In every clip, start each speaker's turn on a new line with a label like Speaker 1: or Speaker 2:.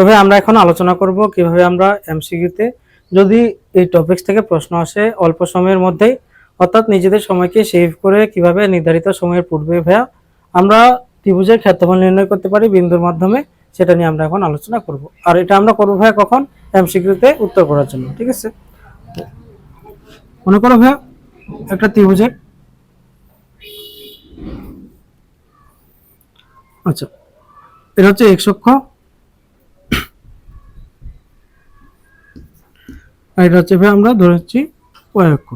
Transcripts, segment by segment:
Speaker 1: তবে আমরা এখন আলোচনা করব কীভাবে আমরা এমসিকিউতে যদি এই টপিকস থেকে প্রশ্ন আসে অল্প সময়ের মধ্যেই, অর্থাৎ নিজেদের সময়কে সেভ করে কীভাবে নির্ধারিত সময়ের পূর্বে ভাইয়া আমরা ত্রিভুজের ক্ষেত্রফল নির্ণয় করতে পারি বিন্দুর মাধ্যমে, সেটা নিয়ে আমরা এখন আলোচনা করব। আর এটা আমরা করব ভাইয়া কখন? এমসিকিউতে উত্তর করার জন্য, ঠিক আছে? মনে করো ভাইয়া, একটা ত্রিভুজের আচ্ছা এটা হচ্ছে এক্স অক্ষ। আর এটা হচ্ছে ভাই আমরা ধরে হচ্ছি অক্ষ।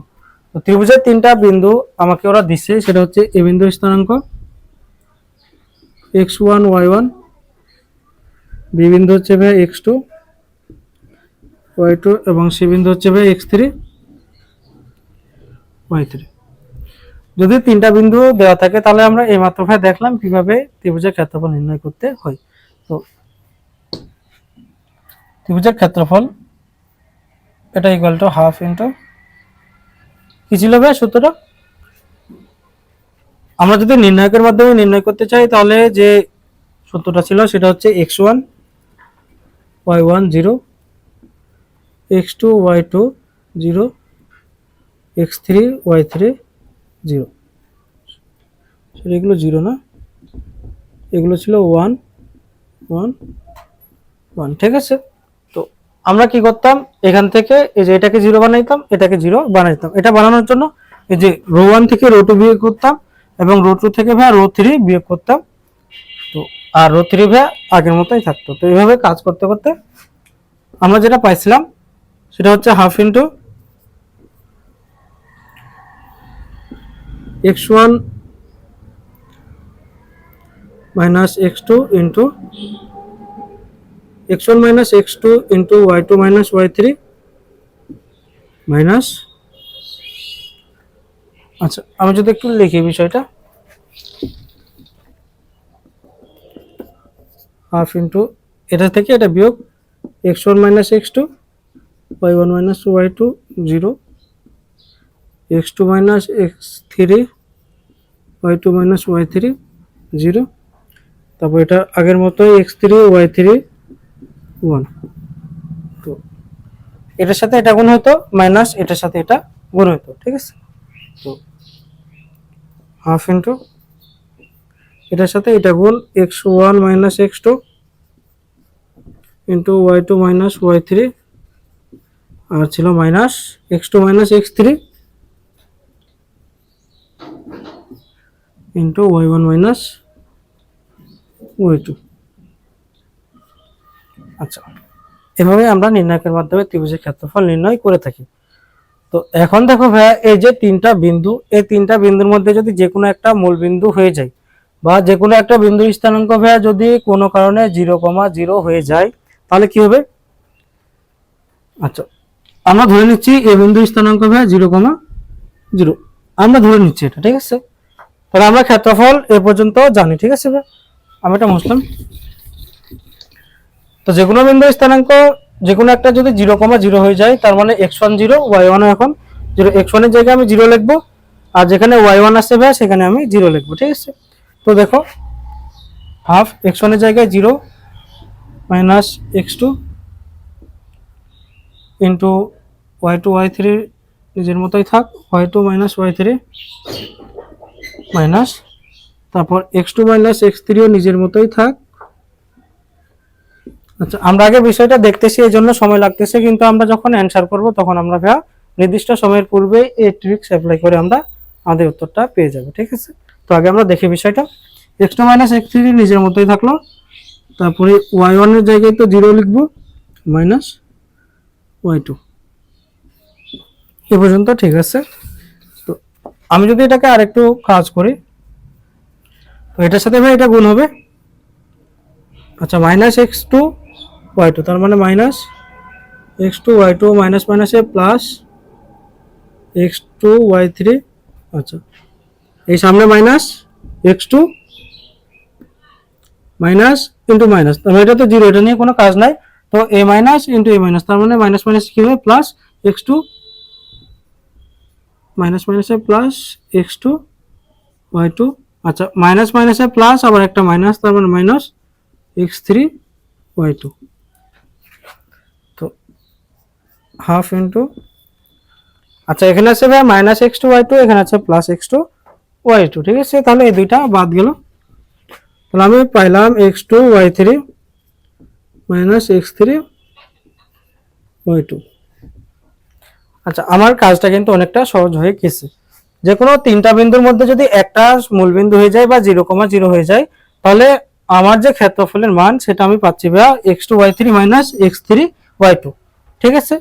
Speaker 1: তো ত্রিভুজের তিনটা বিন্দু আমাকে ওরা দিচ্ছে সেটা হচ্ছে এ বিন্দুর স্থানাঙ্ক, x one, y one, B বিন্দু হচ্ছে ভাই এক্স টু, ওয়াই টু এবং সি বিন্দু হচ্ছে ভাই এক্স থ্রি, ওয়াই থ্রি। যদি তিনটা বিন্দু দেওয়া থাকে, তাহলে আমরা এইমাত্র ভাই দেখলাম কীভাবে ত্রিভুজের ক্ষেত্রফল নির্ণয় করতে হয়। তো ত্রিভুজের ক্ষেত্রফল এটা ইকুয়াল টু হাফ ইন্টু কি ছিল ভাই সূত্রটা? আমরা যদি নির্ণায়কের মাধ্যমে নির্ণয় করতে চাই, তাহলে যে সূত্রটা ছিল সেটা হচ্ছে x one y one zero x two y two zero x three y three zero এগুলো জিরো না। এগুলো ছিল ওয়ান ওয়ান ওয়ান ঠিক আছে? আমরা কি করতাম? এখান থেকে এই যে এটাকে জিরো বানাইতাম, এটাকে জিরো বানাইতাম। এটা বানানোর জন্য এই যে রো ওয়ান থেকে রো টু বিয়োগ করতাম এবং রো টু থেকে ভাই রো থ্রি বিয়োগ করতাম। তো, আর রো থ্রি ভাই আগের মতোই থাকতো। তো এইভাবে কাজ করতে করতে আমরা যেটা পাইছিলাম সেটা হচ্ছে half into x one minus x two into x one minus x two into y two minus y three minus আচ্ছা আমি যদি একটু লিখি বিষয়টা। হাফ ইন্টু এটা থেকে এটা বিয়োগ x one minus x two y one minus y two zero x two minus x three y two minus y three zero তারপর এটা আগের মতোই x three y three one তো এটার সাথে এটা গুণ হতো মাইনাস এটার সাথে এটা গুণ হতো ঠিক আছে? তো হাফ ইন্টু এটার সাথে এটা গুণ x one minus x two into y two minus y three আর ছিল minus x two minus x three into y one minus y two আচ্ছা। এভাবে আমরা নির্ণায়কের মাধ্যমে ত্রিভুজের ক্ষেত্রফল নির্ণয় করে থাকি। তো এখন দেখো ভাইয়া, এই যে তিনটা বিন্দু, এই তিনটা বিন্দুর মধ্যে যদি যে কোনো একটা মূল বিন্দু হয়ে যায় বা যে কোনো একটা বিন্দুর স্থানাঙ্ক ভাইয়া যদি কোনো কারণে জিরো কমা জিরো হয়ে যায়, তাহলে কি হবে? আচ্ছা আমরা ধরে নিচ্ছি এই বিন্দুর স্থানাঙ্ক ভাইয়া জিরো কমা জিরো। আমরা ধরে নিচ্ছি এটা, ঠিক আছে? তাহলে আমরা ক্ষেত্রফল এ পর্যন্ত জানি, ঠিক আছে ভাই আমি এটা মুসলাম তো যে কোনো বিন্দু স্থানাঙ্ক, যে কোনো একটা যদি জিরো কমা জিরো হয়ে যায়, তার মানে x one zero y one এখন জিরো এক্স ওয়ানের জায়গায় আমি জিরো লিখব, আর যেখানে ওয়াই ওয়ান আসছে ভাই, সেখানে আমি জিরো লিখব, ঠিক আছে? তো দেখো হাফ এক্স ওয়ানের জায়গায় zero minus x two into y two y three নিজের মতোই থাক y two minus y three minus তারপর এক্স টু মাইনাস এক্স থ্রিও নিজের মতোই থাক আচ্ছা আমরা আগে বিষয়টা দেখতেছি এই জন্য সময় লাগতেছে, কিন্তু আমরা যখন অ্যান্সার করব, তখন আমরা ভাইয়া নির্দিষ্ট সময়ের পূর্বে এই ট্রিক্স অ্যাপ্লাই করে আমরা আমাদের উত্তরটা পেয়ে যাব, ঠিক আছে? তো আগে আমরা দেখি বিষয়টা। X two minus x three নিজের মতোই থাকল। তারপরে ওয়াই ওয়ানের জায়গায় তো জিরো লিখব মাইনাস ওয়াই টু এ পর্যন্ত, ঠিক আছে? তো আমি যদি এটাকে আরেকটু কাজ করি, তো এটার সাথে ভাই এটা গুণ হবে। আচ্ছা minus x two y two তার মানে minus x two y two minus মাইনাসে plus x two y three আচ্ছা। এই সামনে minus x two minus into minus তার মানে এটা তো জিরো এটা নিয়ে কোনো কাজ নাই। তো এ মাইনাস ইন্টু এ মাইনাস তার মানে মাইনাস মাইনাস কি হবে? প্লাস এক্স টু মাইনাস মাইনাসে plus x two y two আচ্ছা মাইনাস মাইনাসে প্লাস আবার একটা মাইনাস তার মানে minus x three y two half into আচ্ছা এখানে আছে ভাই minus x two y two এখানে আছে plus x two y two ঠিক আছে? তাহলে এই দুইটা বাদ গেল। তাহলে আমি পাইলাম x two y three minus x three y two আচ্ছা আমার কাজটা কিন্তু অনেকটা সহজ হয়ে গেছে। যে কোনো তিনটা বিন্দুর মধ্যে যদি একটা মূল বিন্দু হয়ে যায় বা জিরো কমা জিরো হয়ে যায়, তাহলে আমার যে ক্ষেত্রফলের মান, সেটা আমি পাচ্ছি ভাইয়া x two y three minus x three y two ঠিক আছে?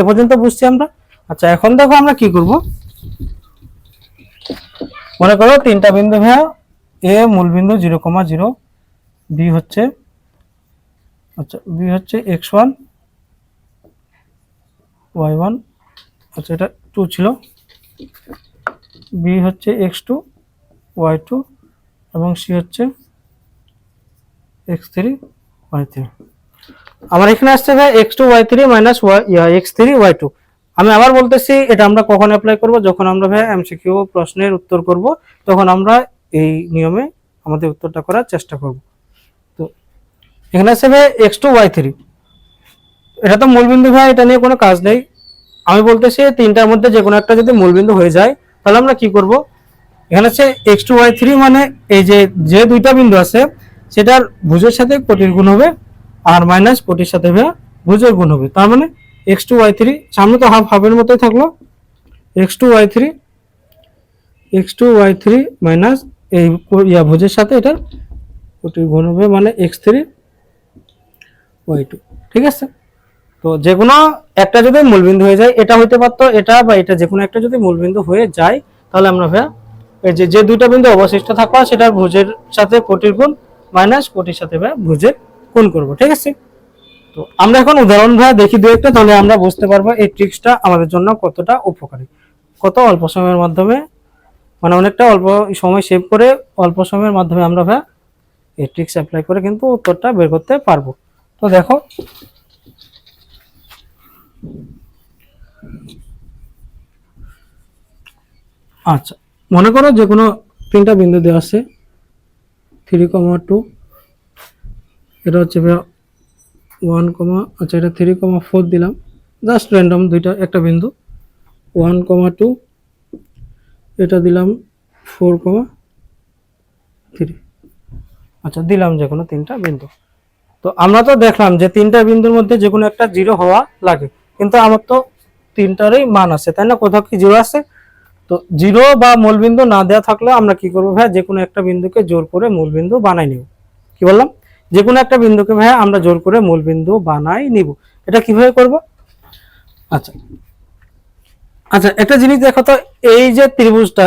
Speaker 1: এ পর্যন্ত বুঝছি আমরা। আচ্ছা এখন দেখো আমরা কি করব। মনে করো তিনটা বিন্দু ভাইয়া এ মূল বিন্দু জিরো কমা জিরো বি হচ্ছে আচ্ছা বি হচ্ছে এক্স ওয়ান ওয়াই ওয়ান আচ্ছা এটা টু ছিল। বি হচ্ছে এক্স টু ওয়াই টু এবং সি হচ্ছে এক্স থ্রি ওয়াই থ্রি আমার এখানে আসছে ভাই x two y three minus y x three y two আমি আবার বলতেছি, এটা আমরা কখন অ্যাপ্লাই করব? যখন আমরা ভাই এমসিকিউ প্রশ্নের উত্তর করব, তখন আমরা এই নিয়মে আমাদের উত্তরটা করার চেষ্টা করব। তো, এখানে আছে ভাই এক্স টু ওয়াই থ্রি এটা তো মূলবিন্দু ভাই, এটা নিয়ে কোনো কাজ নেই। আমি বলতেছি, তিনটার মধ্যে যে কোনো একটা যদি মূলবিন্দু হয়ে যায়, তাহলে আমরা কি করব? এখানে আছে এক্স টু ওয়াই থ্রি মানে এই যে যে দুইটা বিন্দু আছে, সেটার ভুজের সাথে কোটির গুণ হবে। আর মাইনাস কোটির সাথে ভাইয়া ভুজের গুণ হবে। তার মানে এক্স টু ওয়াই থ্রি সামনে তো হাফ হাফের মতোই থাকল। X two y three x two y three minus এই ইয়া ভুজের সাথে এটার কোটির গুণ হবে মানে এক্স থ্রি ওয়াই টু ঠিক আছে? তো যে কোনো একটা যদি মূলবিন্দু হয়ে যায়, এটা হইতে পারতো, এটা বা এটা যে কোনো একটা যদি মূলবিন্দু হয়ে যায়, তাহলে আমরা ভাইয়া এই যে যে দুইটা বিন্দু অবশিষ্ট থাকবা সেটা ভুজের সাথে কোটির গুণ মাইনাস কোটির সাথে ভাইয়া ভুজের গুণ করব, ঠিক আছে? তো আমরা এখন উদাহরণ ভাইয়া দেখি দু একটা, তাহলে আমরা বুঝতে পারব এই ট্রিক্সটা আমাদের জন্য কতটা উপকারী। কত অল্প সময়ের মাধ্যমে মানে অনেকটা অল্প সময় সেভ করে অল্প সময়ের মাধ্যমে আমরা ভাইয়া এই ট্রিক্স অ্যাপ্লাই করে কিন্তু উত্তরটা বের করতে পারব। তো দেখো। আচ্ছা মনে করো যে কোনো তিনটা বিন্দু দেওয়া আছে থ্রি কমা টু এটা হচ্ছে ওয়ান কমা আচ্ছা এটা থ্রি কমা ফোর দিলাম। জাস্ট র্যান্ডম দুইটা, একটা বিন্দু। ওয়ান কমা টু এটা দিলাম ফোর কমা থ্রি আচ্ছা দিলাম যে কোনো তিনটা বিন্দু। তো আমরা তো দেখলাম যে তিনটা বিন্দুর মধ্যে যে কোনো একটা জিরো হওয়া লাগে। কিন্তু আমার তো তিনটারই মান আছে, তাই না? কোথাও কি জিরো আছে? তো জিরো বা মূলবিন্দু না দেওয়া থাকলে আমরা কি করব ভাই যে কোনো একটা বিন্দুকে জোর করে মূলবিন্দু বানাই নিব। কি বললাম? যে কোনো একটা বিন্দুকে ভাই আমরা জোর করে মূল বিন্দু বানাই নিব। এটা কীভাবে করব? আচ্ছা। আচ্ছা একটা জিনিস দেখো তো, এই যে ত্রিভুজটা,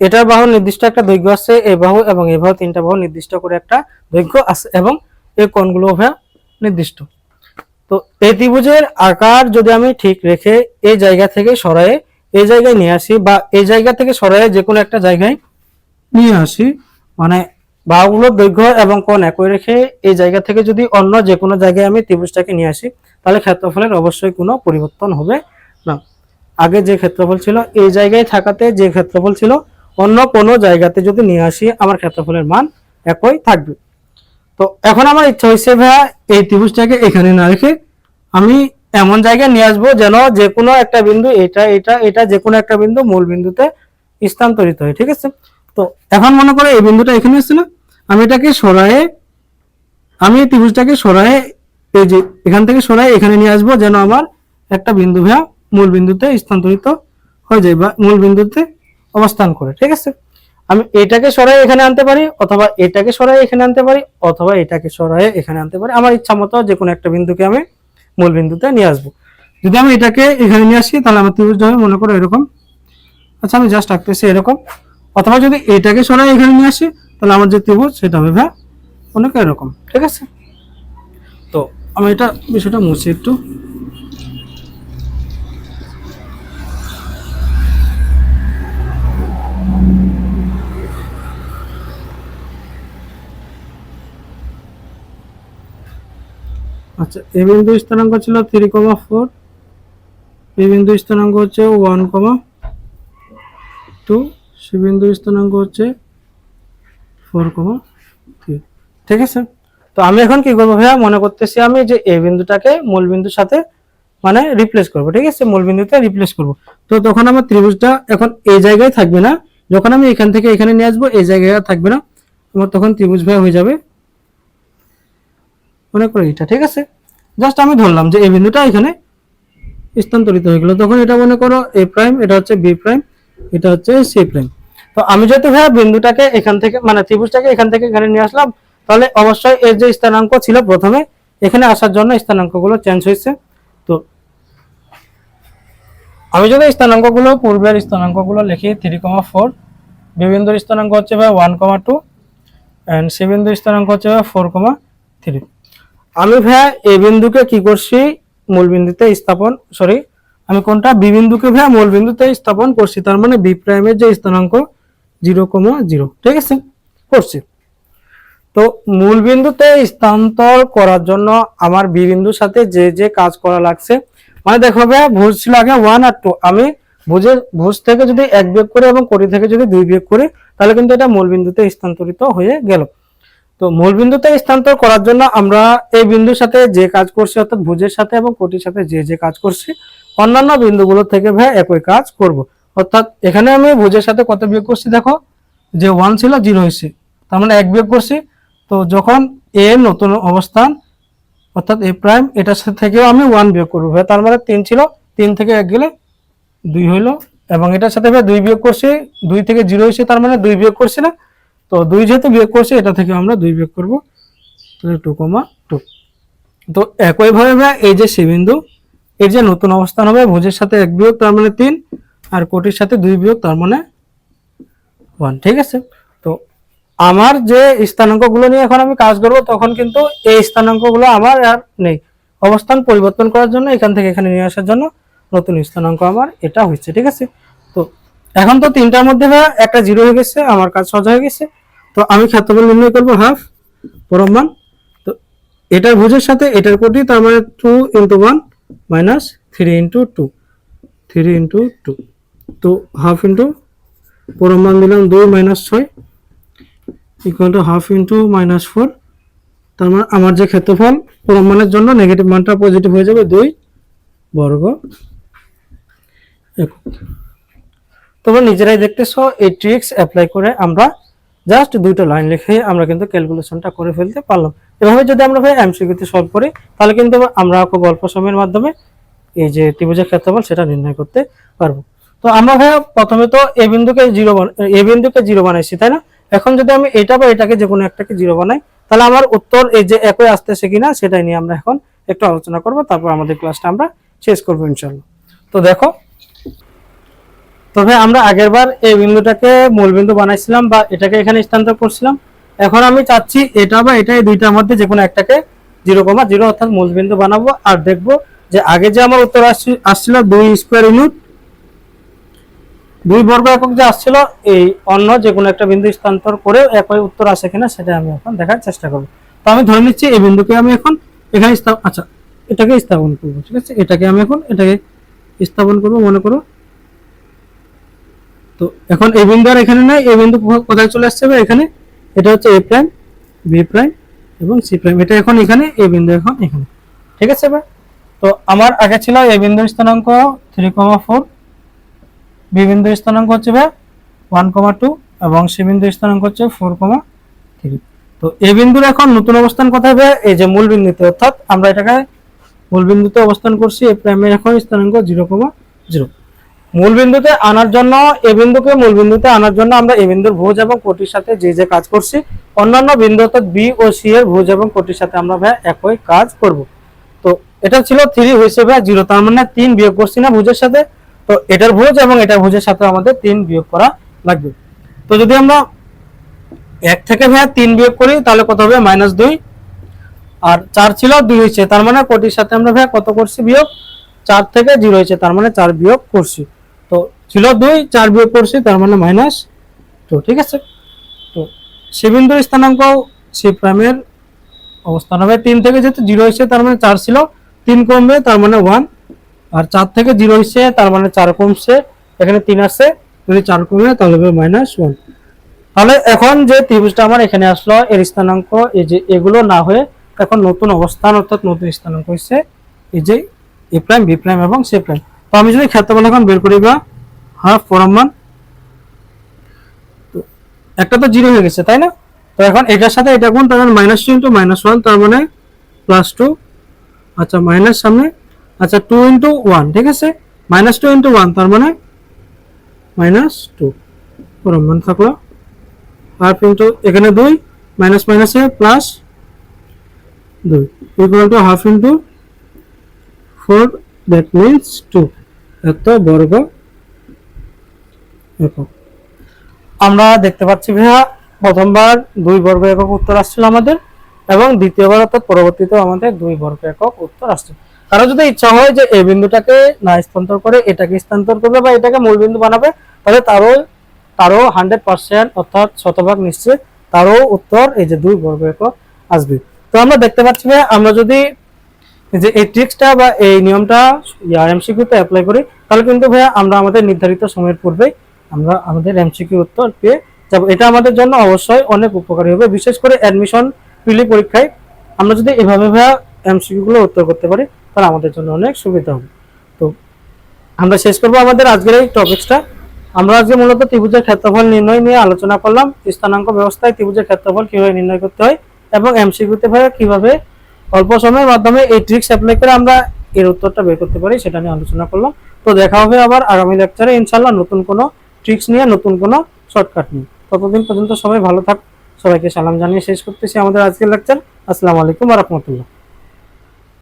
Speaker 1: এটার বাহু নির্দিষ্ট একটা দৈর্ঘ্য আছে এই বাহু এবং এই বাহু তিনটা বাহু নির্দিষ্ট করে একটা দৈর্ঘ্য আছে এবং এই কোণগুলো ভাইয়া নির্দিষ্ট। তো এই ত্রিভুজের আকার যদি আমি ঠিক রেখে এই জায়গা থেকে সরায়ে এই জায়গায় নিয়ে আসি বা এই জায়গা থেকে সরায়ে যে কোনো একটা জায়গায় নিয়ে আসি মানে বাহুগুলোর দৈর্ঘ্য এবং কোণ একই রেখে এই জায়গা থেকে যদি অন্য যে কোনো জায়গায় আমি ত্রিভুজটাকে নিয়ে আসি, তাহলে ক্ষেত্রফলের অবশ্যই কোনো পরিবর্তন হবে না। আগে যে ক্ষেত্রফল ছিল, এই জায়গায় থাকাতে যে ক্ষেত্রফল ছিল, অন্য কোনো জায়গাতে যদি নিয়ে আসি, আমার ক্ষেত্রফলের মান একই থাকবে। তো এখন আমার ইচ্ছা হয়েছে, ভাইয়া, এই ত্রিভুজটাকে এখানে না রেখে আমি এমন জায়গায় নিয়ে আসব যেন যে কোনো একটা বিন্দু এটা এটা এটা যে কোনো একটা বিন্দু মূল বিন্দুতে স্থানান্তরিত হয়, ঠিক আছে? তো এখন মনে করো এই বিন্দুটা এখানে এসছে না আমি এটাকে সরায়ে, আমি এই ত্রিভুজটাকে সরায়ে, এই যে এখান থেকে সরাই এখানে নিয়ে আসব যেন আমার একটা বিন্দু ভাইয়া মূল বিন্দুতে স্থানান্তরিত হয়ে যায় বা মূল বিন্দুতে অবস্থান করে, ঠিক আছে? আমি এটাকে সরাই এখানে আনতে পারি অথবা এটাকে সরাই এখানে আনতে পারি অথবা এটাকে সরাই এখানে আনতে পারি। আমার ইচ্ছা মতো যে কোনো একটা বিন্দুকে আমি মূল বিন্দুতে নিয়ে আসব। যদি আমি এটাকে এখানে নিয়ে আসি তাহলে আমার ত্রিভুজ হবে মনে করো এরকম। আচ্ছা আমি জাস্ট আঁকতেছি এরকম। অথবা যদি এটাকে সরাই এখানে নিয়ে আসি, তাহলে আমার যে ত্রিভুজ সেটা হবে ভাই অনেক এরকম, ঠিক আছে? তো আমি এটা বিষয়টা মুছি একটু। আচ্ছা এই বিন্দু স্থানাঙ্ক ছিল থ্রি কমা ফোর এই বিন্দু স্থানাঙ্ক হচ্ছে ওয়ান কমা টু সে বিন্দু স্থানাঙ্ক হচ্ছে ফোর কমা থ্রি ঠিক আছে? তো আমি এখন কি করব ভাইয়া? মনে করতেছি আমি যে এই বিন্দুটাকে মূল বিন্দুর সাথে মানে রিপ্লেস করব। ঠিক আছে? মূলবিন্দুতে রিপ্লেস করব। তো তখন আমার ত্রিভুজটা এখন এই জায়গায় থাকবে না। যখন আমি এখান থেকে এখানে নিয়ে আসব এই জায়গায় থাকবে না। আমার তখন ত্রিভুজ ভাই হয়ে যাবে। মনে করো এটা ঠিক আছে? জাস্ট আমি ধরলাম যে এই বিন্দুটা এখানে স্থানান্তরিত হয়ে গেল। তখন এটা মনে করো এ প্রাইম, এটা হচ্ছে বি প্রাইম। এটা হচ্ছে সি প্রাইম তো আমি যেহেতু ভাইয়া বিন্দুটাকে এখান থেকে মানে ত্রিভুজটাকে এখান থেকে এখানে নিয়ে আসলাম, তাহলে অবশ্যই এর যে স্থানাঙ্ক ছিল প্রথমে, এখানে আসার জন্য স্থানাঙ্কগুলো চেঞ্জ হয়েছে। তো আমি যদি স্থানাঙ্কগুলো, পূর্বের স্থানাঙ্কগুলো লিখি থ্রি কমা ফোর বিবিন্দুর স্থানাঙ্ক হচ্ছে ভাই one comma two and C বিন্দুর স্থানাঙ্ক হচ্ছে ভাই ফোর কমা থ্রি আমি ভাইয়া এ বিন্দুকে কি করছি? মূল বিন্দুতে স্থাপন সরি আমি কোনটা? বি বিন্দুকে ভাইয়া মূল বিন্দুতে স্থাপন করছি, তার মানে বি প্রাইমের যে স্থানাঙ্ক জিরো কমা জিরো। ঠিক আছে? করছি। তো মূল বিন্দুতে স্থানান্তর করার জন্য আমার বি বিন্দুর সাথে যে যে কাজ করা লাগছে মানে দেখো ভুজ ছিল আগে ওয়ান আর টু আমি ভুজের, ভুজ থেকে যদি এক বিয়োগ করে এবং কোটি থেকে যদি দুই বিয়োগ করি, তাহলে কিন্তু এটা মূল বিন্দুতে স্থানান্তরিত হয়ে গেল। তো মূল বিন্দুতে স্থানান্তর করার জন্য আমরা এই বিন্দুর সাথে যে কাজ করছি, অর্থাৎ ভুজের সাথে এবং কোটির সাথে যে যে কাজ করছি অন্যান্য বিন্দুগুলো থেকে ভাই একই কাজ করব। অর্থাৎ এখানে আমি ভুজের সাথে কত বিয়োগ করছি দেখো? যে ওয়ান ছিল জিরো হয়েছে। তার মানে এক বিয়োগ করছি। তো যখন এ নতুন অবস্থান, অর্থাৎ এ প্রাইম এটার সাথে থেকেও আমি ওয়ান বিয়োগ করব ভাই। তার মানে তিন ছিল, তিন থেকে এক গেলে দুই হইল। এবং এটার সাথে ভাই দুই বিয়োগ করছি, দুই থেকে জিরো হয়েছে, তার মানে দুই বিয়োগ করছি না। তো দুই যেহেতু বিয়োগ করছি, এটা থেকে আমরা দুই বিয়োগ করব। টু কমা টু তো একইভাবে ভাই এই যে সি বিন্দু এর যে নতুন অবস্থান হবে ভোজের সাথে এক বিয়োগ, তার মানে তিন, আর কোটির সাথে দুই বিয়োগ, তার মানে ওয়ান ঠিক আছে? তো আমার যে স্থানাঙ্কগুলো নিয়ে এখন আমি কাজ করব, তখন কিন্তু এই স্থানাঙ্কগুলো আমার আর নেই। অবস্থান পরিবর্তন করার জন্য, এখান থেকে এখানে নিয়ে আসার জন্য নতুন স্থানাঙ্ক আমার এটা হচ্ছে ঠিক আছে? তো এখন তো তিনটার মধ্যে একটা জিরো হয়ে গেছে, আমার কাজ সোজা হয়ে গেছে। তো আমি ক্ষেত্রফল নির্ণয় করব হাফ পরমান তো এটার ভুজের সাথে এটার কোটি, তার মানে two into one minus three into two three into two তো হাফ ইন্টু পরমান দিলাম দুই মাইনাস ছয় equal to half into minus four তার মানে আমার যে ক্ষেত্রফল পরমাণের জন্য নেগেটিভ মানটা পজিটিভ হয়ে যাবে দুই বর্গ একক। তোমরা নিজেরাই দেখতেছো, এই ট্রিক্স অ্যাপ্লাই করে আমরা জাস্ট দুইটা লাইন লিখে আমরা কিন্তু ক্যালকুলেশনটা করে ফেলতে পারলাম। এভাবে যদি আমরা ভাই এমসিকিউতে সলভ করি, তাহলে কিন্তু আমরা খুব অল্প সময়ের মাধ্যমে এই যে ত্রিভুজের ক্ষেত্রফল সেটা নির্ণয় করতে পারব। তো আমরা ভাইয়া প্রথমে তো এ বিন্দুকে জিরো এ বিন্দুকে জিরো বানাইছি, তাই না? এখন যদি আমি এটা বা এটাকে যে কোনো একটাকে জিরো বানাই, তাহলে আমার উত্তর এই যে একই আসতেছে কিনা সেটাই নিয়ে আমরা এখন একটু আলোচনা করব, তারপর আমাদের ক্লাসটা আমরা শেষ করব ইনশাল্লাহ তো দেখো তবে আমরা আগেরবার এই বিন্দুটাকে মূল বিন্দু বানাইছিলাম বা এটাকে এখানে স্থানান্তর করছিলাম এখন আমি চাচ্ছি এটা বা এটা এই দুইটার মধ্যে যে কোনো একটাকে জিরো কমা জিরো অর্থাৎ মূল বিন্দু বানাবো। আর দেখব যে আগে যে আমার উত্তর আসছি- আসছিল দুই স্কোয়ার ইউনিট, দুই বর্গ একক যে আসছিল, এই অন্য যে কোনো একটা বিন্দু স্থানান্তর করে একই উত্তর আসে কিনা সেটা আমি এখন দেখার চেষ্টা করব। তো আমি ধরে নিচ্ছি এই বিন্দুকে আমি এখন এখানে আচ্ছা এটাকে স্থাপন করব, ঠিক আছে? এটাকে আমি এখন এটাকে স্থাপন করব, মনে করো। তো এখন এই বিন্দু আর এখানে নাই, এই বিন্দু কোথায় চলে আসছে এখানে? এটা হচ্ছে এ প্রাইম বি প্রাইম এবং সি প্রাইম এটা এখন এখানে এ বিন্দু এখন এখানে। ঠিক আছে ভাই? তো আমার আগে ছিল এ বিন্দুর স্থানাঙ্ক থ্রি কমা ফোর বি বিন্দুর স্থানাঙ্ক হচ্ছে ভাই ওয়ান কমা টু এবং সি বিন্দুর স্থানাঙ্ক হচ্ছে ফোর কমা থ্রি তো এ বিন্দুর এখন নতুন অবস্থান কোথায় ভাই? এই যে মূল বিন্দুতে, অর্থাৎ আমরা এটাকে মূল বিন্দুতে অবস্থান করছি এই প্রাইমের এখন স্থানাঙ্ক জিরো কমা জিরো মূল বিন্দুতে আনার জন্য, এ বিন্দুকে মূল বিন্দুতে আনার জন্য আমরা এ বিন্দুর ভুজ এবং কোটির সাথে যে যে কাজ করছি, অন্যান্য বিন্দু অর্থাৎ বি ও সি এর ভুজ এবং কোটির সাথে আমরা ভাই একই কাজ করব। তো এটা ছিল থ্রি হয়েছে ভাই জিরো তার মানে তিন বিয়োগ করছি না ভুজের সাথে। তো এটার ভুজ এবং এটার ভুজের সাথে আমাদের তিন বিয়োগ করা লাগবে। তো যদি আমরা এক থেকে ভাই তিন বিয়োগ করি, তাহলে কত হবে? মাইনাস দুই। আর চার ছিল দুই হয়েছে, তার মানে কোটির সাথে আমরা ভাই কত করছি বিয়োগ? চার থেকে জিরো হয়েছে, তার মানে চার বিয়োগ করছি। তো ছিল দুই, চার বিয়োগ করছি, তার মানে মাইনাস টু ঠিক আছে? তো সে বিন্দুর স্থানাঙ্ক, সি প্রাইমের অবস্থান হবে তিন থেকে যেহেতু জিরো হয়েছে, তার মানে চার ছিল, তিন কমবে, তার মানে ওয়ান আর চার থেকে জিরো হয়েছে, তার মানে চার কমছে, এখানে তিন আসছে যদি চার কমে তাহলে হবে মাইনাস ওয়ান তাহলে এখন যে ত্রিভুজটা আমার এখানে আসলো, এর স্থানাঙ্ক, এই যে এগুলো না হয়ে এখন নতুন অবস্থান, অর্থাৎ নতুন স্থানাঙ্ক হচ্ছে এই যে এ প্রাইম, বি প্রাইম এবং সি প্রাইম। তো আমি যদি ক্ষেত্রফল এখন বের করি বা হাফ পরমান তো একটা তো জিরো হয়ে গেছে, তাই না? তো এখন এটার সাথে এটা গুণ, তার minus two into minus one তার মানে প্লাস টু আচ্ছা মাইনাস সামনে আচ্ছা টু ইন্টু ওয়ান ঠিক আছে? মাইনাস টু ইন্টু ওয়ান তার মানে মাইনাস টু পরমান থাকল। হাফ ইন্টু এখানে দুই মাইনাস মাইনাসে প্লাস দুই equal to half into four that means two এত বর্গ একক। আমরা দেখতে পাচ্ছি ভাইয়া, প্রথমবার দুই বর্গ একক উত্তর আসছিল আমাদের এবং দ্বিতীয়বার অর্থাৎ পরবর্তীতেও আমাদের দুই বর্গ একক উত্তর আসছে। কারও যদি ইচ্ছা হয় যে এই বিন্দুটাকে না স্থানান্তর করে, এটাকে স্থানান্তর করবে বা এটাকে মূল বিন্দু বানাবে, তাহলে তারও তারও হান্ড্রেড পার্সেন্ট অর্থাৎ শতভাগ নিশ্চিত তারও উত্তর এই যে দুই বর্গ একক আসবে। তো আমরা দেখতে পাচ্ছি ভাইয়া, আমরা যদি যে এই ট্রিক্সটা বা এই নিয়মটা এমসিকিউতে অ্যাপ্লাই করি, তাহলে কিন্তু ভাইয়া আমরা আমাদের নির্ধারিত সময়ের পূর্বে আমরা আমাদের এমসিকিউ উত্তর পেয়ে যাব। এটা আমাদের জন্য অবশ্যই অনেক উপকারী হবে, বিশেষ করে অ্যাডমিশন প্রিলি পরীক্ষায়। আমরা যদি এভাবে ভাইয়া এমসিকিউ গুলো উত্তর করতে পারি, তাহলে আমাদের জন্য অনেক সুবিধা হবে। তো আমরা শেষ করব আমাদের আজকের এই টপিকসটা আমরা আজকে মূলত ত্রিভুজের ক্ষেত্রফল নির্ণয় নিয়ে আলোচনা করলাম। স্থানাঙ্ক ব্যবস্থায় ত্রিভুজের ক্ষেত্রফল কীভাবে নির্ণয় করতে হয় এবং এমসিকিউতে ভাইয়া কীভাবে অল্প সময়ের মাধ্যমে এই ট্রিক্স অ্যাপ্লাই করে আমরা এর উত্তরটা বের করতে পারি, সেটা নিয়ে আলোচনা করলাম। তো দেখা হবে আবার আগামী লেকচারে ইনশাল্লাহ নতুন কোনো ট্রিক্স নিয়ে, নতুন কোনো শর্টকাট নিয়ে। ততদিন পর্যন্ত সবাই ভালো থাক, সবাইকে সালাম জানিয়ে শেষ করতেছি আমাদের আজকের লেকচার আসসালামু আলাইকুম রহমতুল্লাহ।